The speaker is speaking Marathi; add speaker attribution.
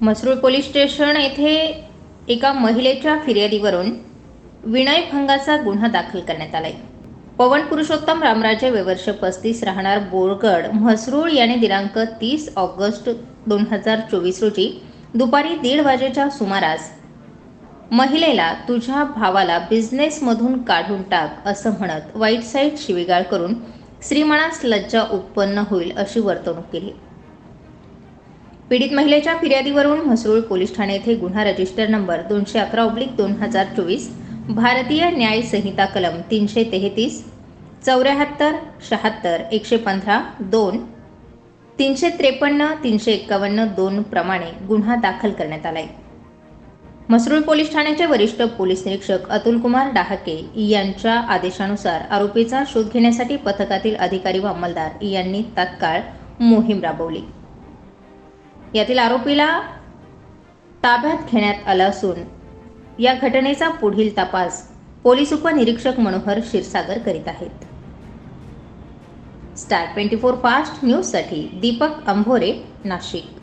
Speaker 1: म्हसरूळ पोलीस स्टेशन येथे एका महिलेच्या फिर्यादीवरून विनयभंगाचा गुन्हा दाखल करण्यात आलाय. पवन पुरुषोत्तम रामराजे वेवर्ष पस्तीस राहणार बोरगड म्हसरूळ याने दिनांक तीस ऑगस्ट दोन हजार चोवीस रोजी दुपारी दीड वाजेच्या सुमारास महिलेला तुझ्या भावाला बिझनेसमधून काढून टाक असं म्हणत वाईट साईट शिवीगाळ करून श्रीमणास लज्जा उत्पन्न होईल अशी वर्तणूक केली. पीडित महिलेच्या फिर्यादीवरून म्हसरूळ पोलीस ठाणे येथे गुन्हा रजिस्टर नंबर दोनशे अकरा ऑब्लिक दोन हजार चोवीस भारतीय न्याय संहिता कलम तीनशे तेहतीस चौऱ्याहत्तर शहात्तर एकशे पंधरा दोन तीनशे त्रेपन्न तीनशे एक्कावन्न दोन प्रमाणे गुन्हा दाखल करण्यात आलाय. म्हसरूळ पोलीस ठाण्याचे वरिष्ठ पोलीस निरीक्षक अतुल कुमार डहाके यांच्या आदेशानुसार आरोपीचा शोध घेण्यासाठी पथकातील अधिकारी व अंमलदार यांनी तात्काळ मोहीम राबवली. यातील आरोपीला ताब्यात घेण्यात आलं असून या घटनेचा पुढील तपास पोलीस उपनिरीक्षक मनोहर क्षीरसागर करीत आहेत. स्टार ट्वेंटी फोर फास्ट न्यूजसाठी दीपक अंभोरे नाशिक.